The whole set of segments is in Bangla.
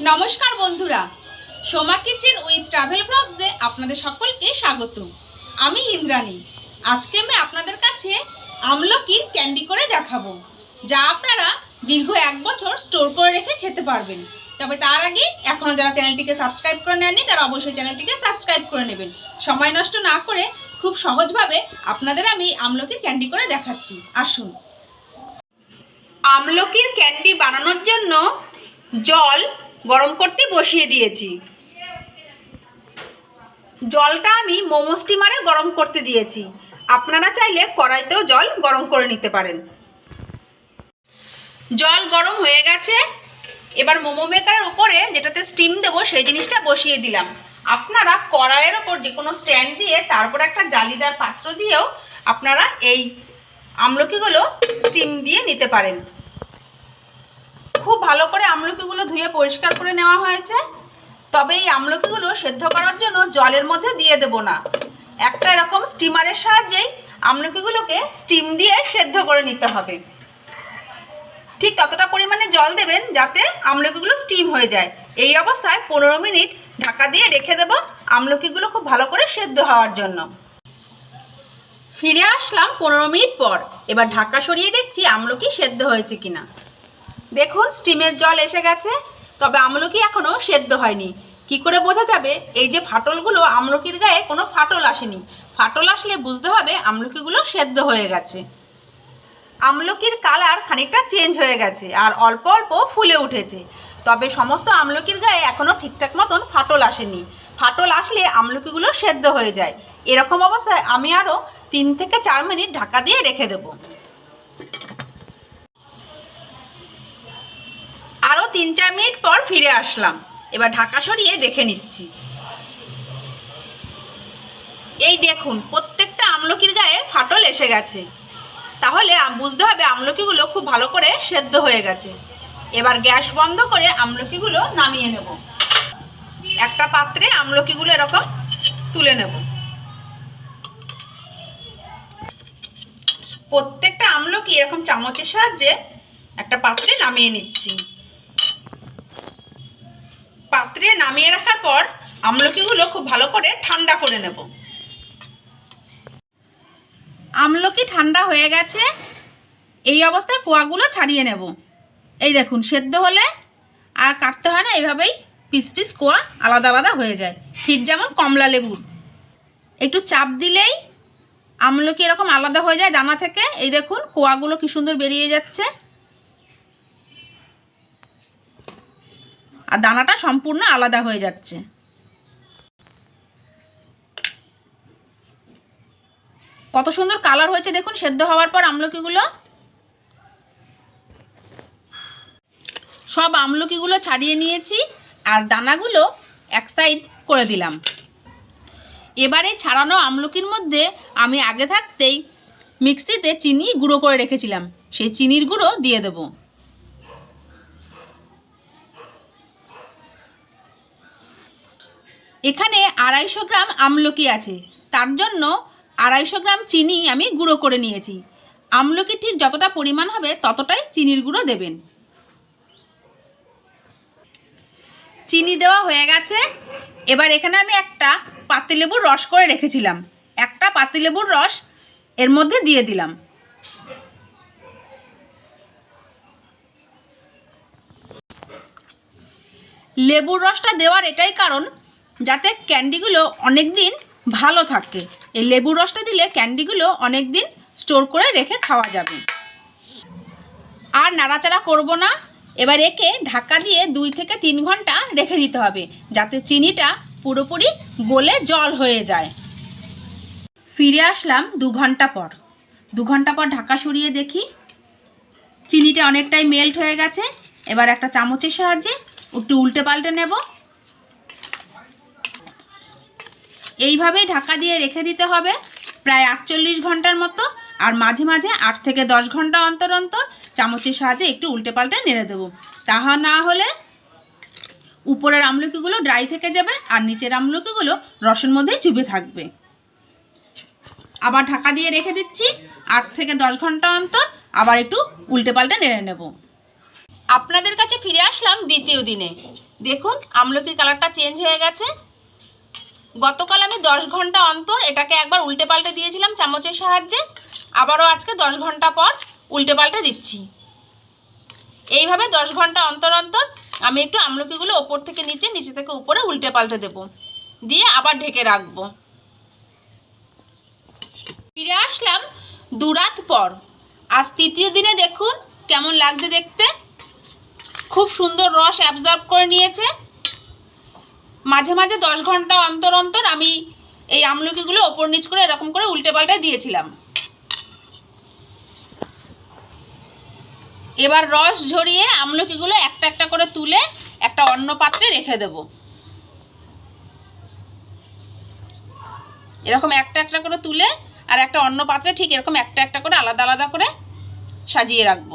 নমস্কার বন্ধুরা, সোমা কিচেন উইথ ট্রাভেল ব্লগসে আপনাদের সকলকে স্বাগত। আমি ইন্দ্রাণী। আজকে আমি আপনাদের কাছে আমলকির ক্যান্ডি করে দেখাবো, যা আপনারা দীর্ঘ এক বছর স্টোর করে রেখে খেতে পারবেন। তবে তার আগে এখনও যারা চ্যানেলটিকে সাবস্ক্রাইব করে নেননি, তারা অবশ্যই চ্যানেলটিকে সাবস্ক্রাইব করে নেবেন। সময় নষ্ট না করে খুব সহজভাবে আপনাদের আমি আমলকির ক্যান্ডি করে দেখাচ্ছি। আসুন। আমলকির ক্যান্ডি বানানোর জন্য জল গরম করতে বসিয়ে দিয়েছি। জলটা আমি মোমো স্টিমারে গরম করতে দিয়েছি। আপনারা চাইলে কড়াইতেও জল গরম করে নিতে পারেন। জল গরম হয়ে গেছে। এবার মোমো মেকারের উপরে যেটাতে স্টিম দেবো, সেই জিনিসটা বসিয়ে দিলাম। আপনারা কড়াইয়ের ওপর যে কোনো স্ট্যান্ড দিয়ে, তারপর একটা জালিদার পাত্র দিয়েও আপনারা এই আমলকিগুলো স্টিম দিয়ে নিতে পারেন। খুব ভালো করে আমলকিগুলো ধুয়ে পরিষ্কার করে নেওয়া হয়েছে। তবে এই আমলকিগুলো সেদ্ধ করার জন্য জলের মধ্যে দিয়ে দেব না। একটা এরকম স্টিমারের সাহায্যেই আমলকিগুলোকে স্টিম দিয়ে সেদ্ধ করে নিতে হবে। ঠিক ততটা পরিমাণে জল দেবেন যাতে আমলকিগুলো স্টিম হয়ে যায়। এই অবস্থায় পনেরো মিনিট ঢাকা দিয়ে রেখে দেব আমলকিগুলো খুব ভালো করে সেদ্ধ হওয়ার জন্য। ফিরে আসলাম পনেরো মিনিট পর। এবার ঢাকা সরিয়ে দেখছি আমলকি সেদ্ধ হয়েছে কিনা। দেখুন, স্টিমের জল এসে গেছে। তবে আমলকি এখনও সেদ্ধ হয়নি। কি করে বোঝা যাবে, এই যে ফাটলগুলো আমলকির গায়ে কোনো ফাটল আসেনি। ফাটল আসলে বুঝতে হবে আমলকিগুলো সেদ্ধ হয়ে গেছে। আমলকির কালার খানিকটা চেঞ্জ হয়ে গেছে আর অল্প অল্প ফুলে উঠেছে। তবে সমস্ত আমলকির গায়ে এখনও ঠিকঠাক মতন ফাটল আসেনি। ফাটল আসলে আমলকিগুলো সেদ্ধ হয়ে যায়। এরকম অবস্থায় আমি আরও তিন থেকে চার মিনিট ঢাকা দিয়ে রেখে দেবো। আরও তিন চার মিনিট পর ফিরে আসলাম। এবার ঢাকা সরিয়ে দেখে নিচ্ছি। এই দেখুন, প্রত্যেকটা আমলকির গায়ে ফাটল এসে গেছে। তাহলে বুঝতে হবে আমলকিগুলো খুব ভালো করে সেদ্ধ হয়ে গেছে। এবার গ্যাস বন্ধ করে আমলকিগুলো নামিয়ে নেব। একটা পাত্রে আমলকিগুলো এরকম তুলে নেব। প্রত্যেকটা আমলকি এরকম চামচের সাহায্যে একটা পাত্রে নামিয়ে নিচ্ছি। পাত্রে নামিয়ে রাখার পর আমলকিগুলো খুব ভালো করে ঠান্ডা করে নেব। আমলকি ঠান্ডা হয়ে গেছে। এই অবস্থায় কোয়াগুলো ছাড়িয়ে নেব। এই দেখুন, সেদ্ধ হলে আর কাটতে হয় না এইভাবেই পিস পিস কোয়া আলাদা আলাদা হয়ে যায়। ঠিক যেমন কমলা লেবুর। একটু চাপ দিলেই আমলকি এরকম আলাদা হয়ে যায় দানা থেকে। এই দেখুন, কোয়াগুলো কি সুন্দর বেরিয়ে যাচ্ছে। আর দানাটা সম্পূর্ণ আলাদা হয়ে যাচ্ছে। কত সুন্দর কালার হয়েছে দেখুন, সেদ্ধ হওয়ার পর আমলকিগুলো। সব আমলকিগুলো ছাড়িয়ে নিয়েছি আর দানাগুলো এক সাইড করে দিলাম। এবারে ছাড়ানো আমলকির মধ্যে আমি আগে থাকতেই মিক্সিতে চিনি গুঁড়ো করে রেখেছিলাম। সেই চিনির গুঁড়ো দিয়ে দেবো। এখানে আড়াইশো গ্রাম আমলকি আছে। তার জন্য আড়াইশো গ্রাম চিনি আমি গুঁড়ো করে নিয়েছি। আমলকি ঠিক যতটা পরিমাণ হবে ততটাই চিনির গুঁড়ো দেবেন। চিনি দেওয়া হয়ে গেছে। এবার এখানে আমি একটা পাতিলেবুর রস করে রেখেছিলাম। একটা পাতিলেবুর রস এর মধ্যে দিয়ে দিলাম। লেবুর রসটা দেওয়ার এটাই কারণ যাতে ক্যান্ডিগুলো অনেক দিন ভালো থাকে। এই লেবুর রসটা দিলে ক্যান্ডিগুলো অনেক দিন স্টোর করে রেখে খাওয়া যাবে। আর নাড়াচাড়া করব না। এবার একে ঢাকা দিয়ে দুই থেকে তিন ঘণ্টা রেখে দিতে হবে, যাতে চিনিটা পুরোপুরি গলে জল হয়ে যায়। ফিরে আসলাম দু ঘণ্টা পর। দু ঘণ্টা পর ঢাকা সরিয়ে দেখি। চিনিটা অনেকটাই মেল্ট হয়ে গেছে। এবার একটা চামচের সাহায্যে একটু উল্টে পাল্টে নেব। এইভাবেই ঢাকা দিয়ে রেখে দিতে হবে প্রায় আটচল্লিশ ঘণ্টার মতো আর মাঝে মাঝে আট থেকে দশ ঘণ্টা অন্তর অন্তর চামচের সাহায্যে একটু উল্টে পাল্টে নেড়ে দেবো। তাহা না হলে উপরের আমলকিগুলো ড্রাই থেকে যাবে আর নিচের আমলকিগুলো রসের মধ্যেই চুবে থাকবে। আবার ঢাকা দিয়ে রেখে দিচ্ছি আট থেকে দশ ঘণ্টা অন্তর আবার একটু উল্টে পাল্টে নেড়ে নেব। আপনাদের কাছে ফিরে আসলাম দ্বিতীয় দিনে। দেখুন, আমলকির কালারটা চেঞ্জ হয়ে গেছে। গতকাল আমি দশ ঘণ্টা অন্তর এটাকে একবার উল্টে পাল্টে দিয়েছিলাম চামচের সাহায্যে, আবারও আজকে দশ ঘণ্টা পর উল্টে পাল্টে দিচ্ছি। এইভাবে দশ ঘণ্টা অন্তর অন্তর আমি একটু আমলকিগুলো ওপর থেকে নিচে নিচে থেকে উপরে উল্টে পাল্টে দেবো। দিয়ে আবার ঢেকে রাখব। ফিরে আসলাম দুরাত পর। আজ তৃতীয় দিনে দেখুন কেমন লাগছে দেখতে। খুব সুন্দর রস অ্যাবজর্ব করে নিয়েছে। মাঝে মাঝে দশ ঘণ্টা অন্তর অন্তর আমি এই আমলকিগুলো ওপর নিচ করে এরকম করে উল্টে পাল্টে দিয়েছিলাম। এবার রস ঝরিয়ে আমলকিগুলো একটা একটা করে তুলে একটা অন্য পাত্রে রেখে দেব। এরকম একটা একটা করে তুলে আর একটা অন্য পাত্রে ঠিক এরকম একটা একটা করে আলাদা আলাদা করে সাজিয়ে রাখব।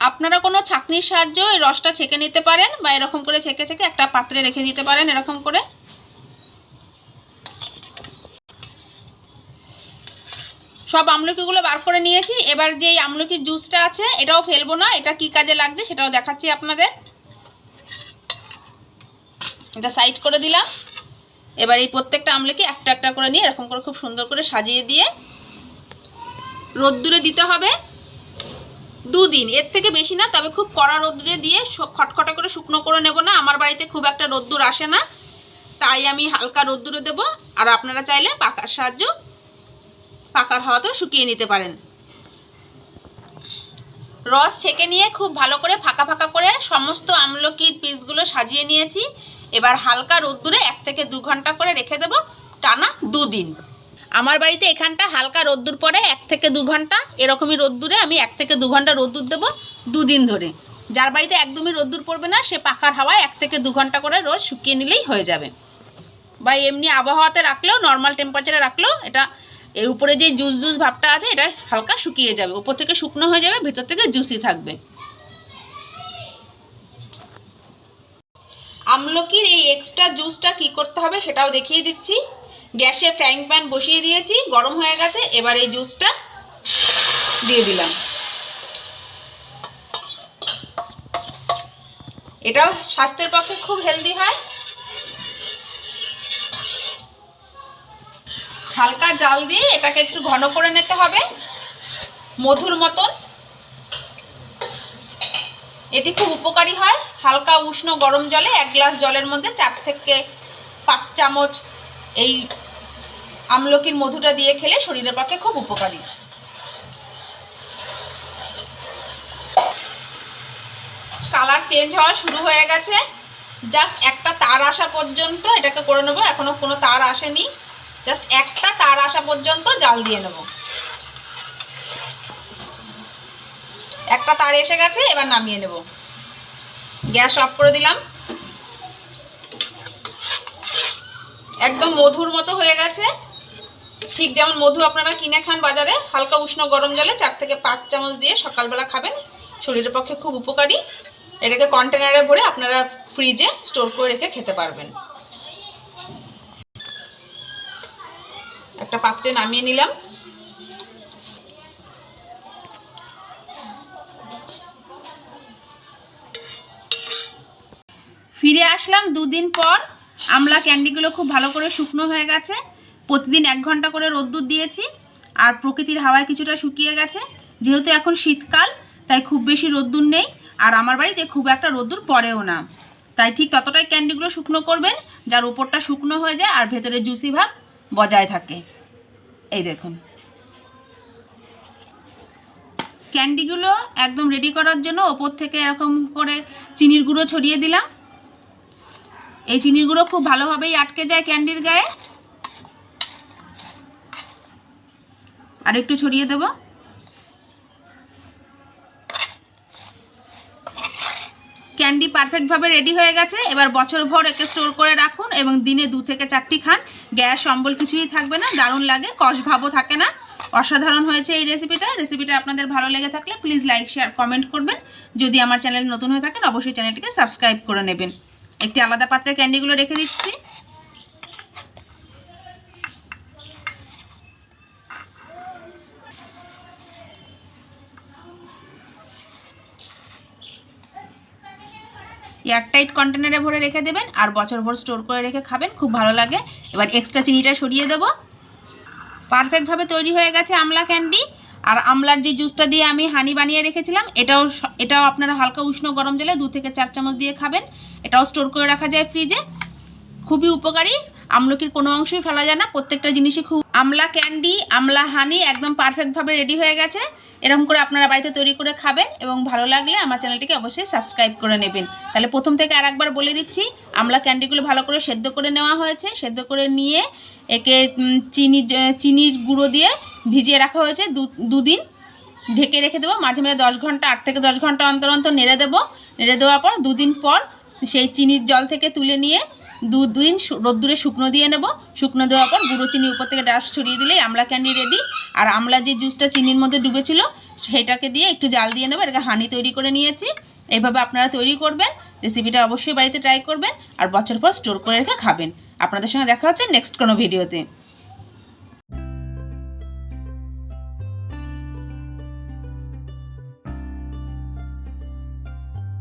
আপনারা কোনো ছাঁকনির সাহায্যে এই রসটা ছেঁকে নিতে পারেন বা এরকম করে ছেঁকে ছেঁকে একটা পাত্রে রেখে দিতে পারেন এরকম করে। সব আমলকিগুলো বার করে নিয়েছি। এবার যে আমলকির জুসটা আছে, এটাও ফেলব না। এটা কি কাজে লাগছে সেটাও দেখাচ্ছি আপনাদের। এটা সাইড করে দিলাম। এবার এই প্রত্যেকটা আমলকি একটা একটা করে নিয়ে এরকম করে খুব সুন্দর করে সাজিয়ে দিয়ে রোদ্দুরে দিতে হবে। দুদিন। এর থেকে বেশি না, তবে খুব কড়া রোদ্দুরে দিয়ে খটখটা করে শুকনো করে নেব না। আমার বাড়িতে খুব একটা রোদ্দুর আসে না, তাই আমি হালকা রোদ্দুরে দেবো। আর আপনারা চাইলে পাকার সাহায্য পাকার হাওয়াতেও শুকিয়ে নিতে পারেন। রস ছেঁকে নিয়ে খুব ভালো করে ফাঁকা ফাঁকা করে সমস্ত আমলকির পিসগুলো সাজিয়ে নিয়েছি। এবার হালকা রোদ্দুরে এক থেকে দু ঘণ্টা করে রেখে দেবো, টানা দুদিন। আমার বাড়িতে এখানটা হালকা রোদ্দুর পরে এক থেকে দু ঘণ্টা। এরকমই রোদ্দুরে আমি এক থেকে দু ঘণ্টা রোদ্দুর দেবো দুদিন ধরে। যার বাড়িতে একদমই রোদ্দুর পড়বে না, সে পাখার হাওয়ায় এক থেকে দু ঘণ্টা করে রোজ শুকিয়ে নিলেই হয়ে যাবে। বা এমনি আবহাওয়াতে রাখলেও নর্মাল টেম্পারেচারে রাখলেও, এটা এর উপরে যে জুস জুস ভাবটা আছে, এটা হালকা শুকিয়ে যাবে। উপর থেকে শুকনো হয়ে যাবে, ভিতর থেকে জুসি থাকবে। আমলকির এই এক্সট্রা জুসটা কি করতে হবে সেটাও দেখিয়ে দিচ্ছি। গ্যাসে ফ্রাইং প্যান বসিয়ে দিয়েছি, গরম হয়ে গেছে, এবার এই জুসটা দিয়ে দিলাম। এটাও স্বাস্থ্যের পক্ষে খুব হেলদি হয়। হালকা জাল দিয়ে এটাকে একটু ঘন করে নিতে হবে, মধুর মতন। এটি খুব উপকারী হয়। হালকা উষ্ণ গরম জলে এক গ্লাস জলের মধ্যে চার থেকে পাঁচ চামচ এই আমলকির মধুটা দিয়ে খেলে শরীরের পক্ষে খুব উপকারী। কালার চেঞ্জ হওয়া শুরু হয়ে গেছে। জাস্ট একটা তার আসা পর্যন্ত এটাকে করে নেব, এখনও কোনো তার আসেনি। জাস্ট একটা তার আসা পর্যন্ত জাল দিয়ে নেব। একটা তার এসে গেছে, এবার নামিয়ে নেব। গ্যাস অফ করে দিলাম। একদম মধুর মতো হয়ে গেছে। ঠিক যেমন মধু আপনারা কিনে খান বাজারে, হালকা উষ্ণ গরম জলে চার থেকে পাঁচ চামচ দিয়ে সকালবেলা খাবেন। শরীরের পক্ষে খুব উপকারী। এটাকে কন্টেনারে ভরে আপনারা ফ্রিজে স্টোর করে রেখে খেতে পারবেন। একটা পাত্রে নামিয়ে নিলাম। ফিরে আসলাম দুদিন পর। আমলা ক্যান্ডিগুলো খুব ভালো করে শুকনো হয়ে গেছে। প্রতিদিন এক ঘণ্টা করে রোদ্দুর দিয়েছি, আর প্রকৃতির হাওয়ায় কিছুটা শুকিয়ে গেছে। যেহেতু এখন শীতকাল, তাই খুব বেশি রোদ্দুর নেই, আর আমার বাড়িতে খুব একটা রোদ্দুর পড়েও না। তাই ঠিক ততটাই ক্যান্ডিগুলো শুকনো করবেন, যার উপরটা শুকনো হয়ে যায় আর ভেতরে জুসি ভাব বজায় থাকে। এই দেখুন। ক্যান্ডিগুলো একদম রেডি করার জন্য ওপর থেকে এরকম করে চিনির গুঁড়ো ছড়িয়ে দিলাম। এই চিনির গুঁড়ো খুব ভালোভাবেই আটকে যায় ক্যান্ডির গায়ে। আর একটু ছড়িয়ে দেব। ক্যান্ডি পারফেক্টভাবে রেডি হয়ে গেছে। এবার বছর ভর একে স্টোর করে রাখুন এবং দিনে দু থেকে চারটি খান। গ্যাস, অম্বল কিছুই থাকবে না, দারুণ লাগে, কষ ভাবও থাকে না। অসাধারণ হয়েছে এই রেসিপিটা রেসিপিটা আপনাদের ভালো লেগে থাকলে প্লিজ লাইক শেয়ার কমেন্ট করবেন। যদি আমার চ্যানেল নতুন হয়ে থাকেন, অবশ্যই চ্যানেলটিকে সাবস্ক্রাইব করে নেবেন। একটি আলাদা পাত্রে ক্যান্ডিগুলো রেখে দিচ্ছি। এয়ারটাইট কন্টেনারে ভরে রেখে দেবেন আর বছর ভর স্টোর করে রেখে খাবেন, খুব ভালো লাগে। এবার এক্সট্রা চিনিটা সরিয়ে দেবো। পারফেক্টভাবে তৈরি হয়ে গেছে আমলা ক্যান্ডি। আর আমলার যে জুসটা দিয়ে আমি হানি বানিয়ে রেখেছিলাম, এটাও এটাও আপনারা হালকা উষ্ণ গরম জলে দু থেকে চার চামচ দিয়ে খাবেন। এটাও স্টোর করে রাখা যায় ফ্রিজে। খুবই উপকারী। আমলকির কোনো অংশই ফেলা যায় না। প্রত্যেকটা জিনিসই খুব আমলা ক্যান্ডি, আমলা হানি একদম পারফেক্টভাবে রেডি হয়ে গেছে। এরকম করে আপনারা বাড়িতে তৈরি করে খাবেন এবং ভালো লাগলে আমার চ্যানেলটিকে অবশ্যই সাবস্ক্রাইব করে নেবেন। তাহলে প্রথম থেকে আর একবার বলে দিচ্ছি, আমলা ক্যান্ডিগুলো ভালো করে সেদ্ধ করে নেওয়া হয়েছে। সেদ্ধ করে নিয়ে একে চিনি চিনির গুঁড়ো দিয়ে ভিজিয়ে রাখা হয়েছে দুদিন। ঢেকে রেখে দেবো, মাঝে মাঝে দশ ঘণ্টা, আট থেকে দশ ঘণ্টা অন্তর অন্তর নেড়ে দেবো। নেড়ে দেওয়ার পর দুদিন পর সেই চিনির জল থেকে তুলে নিয়ে দু দিন রোদ্দুরে শুকনো দিয়ে নেব। শুকনো দেওয়ার পর গুঁড়ো চিনি উপর থেকে ডাস্ট ছড়িয়ে দিলেই আমলা ক্যান্ডি রেডি আর আমলা যে জুসটা চিনির মধ্যে ডুবেছিল, সেটাকে দিয়ে একটু জাল দিয়ে নেব। এটাকে হানি তৈরি করে নিয়েছি। এভাবে আপনারা তৈরি করবেন। রেসিপিটা অবশ্যই বাড়িতে ট্রাই করবেন। আর বছর পর স্টোর করে রেখে খাবেন। আপনাদের সঙ্গে দেখা হচ্ছে নেক্সট কোনো ভিডিওতে